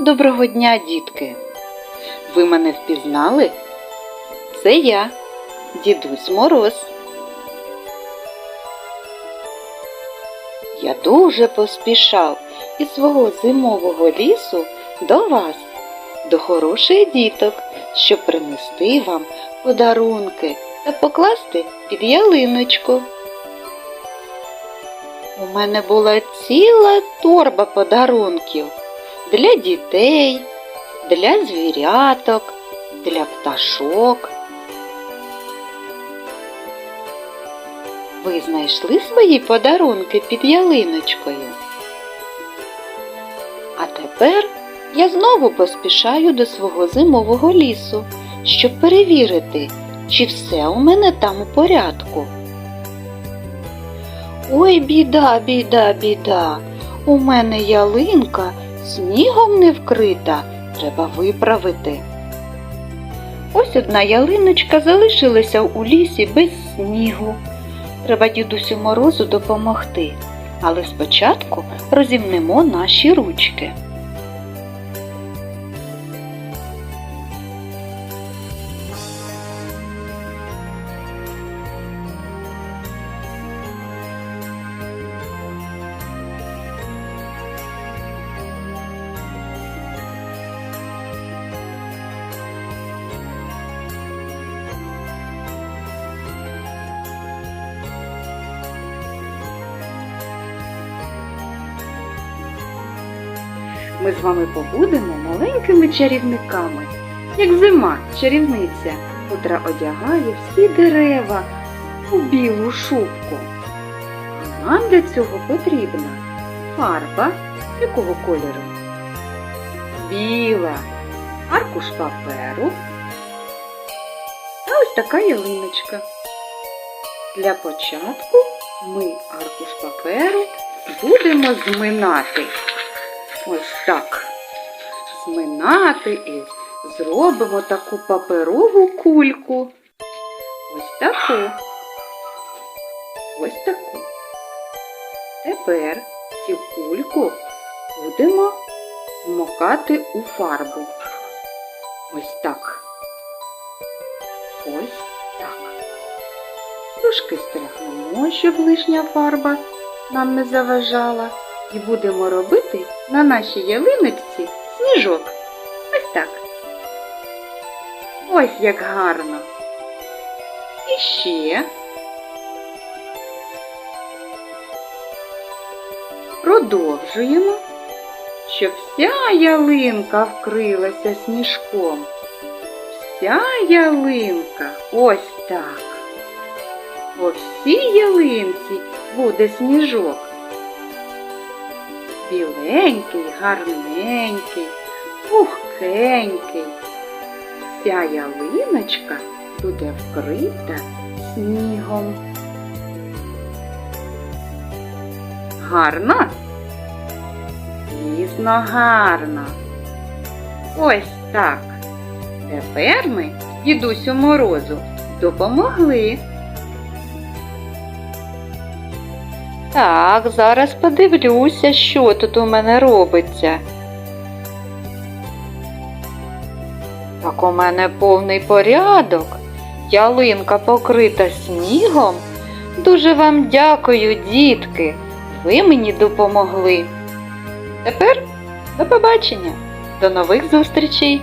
Доброго дня, дітки! Ви мене впізнали? Це я, дідусь Мороз. Я дуже поспішав із свого зимового лісу до вас, до хороших діток, щоб принести вам подарунки та покласти під ялиночку. У мене була ціла торба подарунків для дітей, для звіряток, для пташок. Ви знайшли свої подарунки під ялиночкою? А тепер я знову поспішаю до свого зимового лісу, щоб перевірити, чи все у мене там у порядку. Ой, біда, біда, біда. У мене ялинка снігом не вкрита, треба виправити. Ось одна ялиночка залишилася у лісі без снігу. Треба дідусю морозу допомогти, але спочатку розімнемо наші ручки. Ми з вами побудемо маленькими чарівниками, як зима чарівниця, котра одягає всі дерева у білу шубку. А нам для цього потрібна фарба якого кольору? Біла, аркуш паперу та ось така ялиночка. Для початку ми аркуш паперу будемо зминати. Ось так. Зминати і зробимо таку паперову кульку. Ось таку. Ось таку. Тепер цю кульку будемо вмокати у фарбу. Ось так. Ось так. Трошки стряхнемо, щоб лишня фарба нам не заважала. І будемо робити на нашій ялиночці сніжок. Ось так. Ось як гарно. І ще. Продовжуємо, щоб вся ялинка вкрилася сніжком. Вся ялинка ось так. По всій ялинці буде сніжок біленький, гарненький, пухкенький. Ця ялиночка буде вкрита снігом. Гарно? Дійсно гарно. Ось так. Тепер ми дідусю морозу допомогли. Так, зараз подивлюся, що тут у мене робиться. Так у мене повний порядок. Ялинка покрита снігом. Дуже вам дякую, дітки. Ви мені допомогли. Тепер до побачення. До нових зустрічей!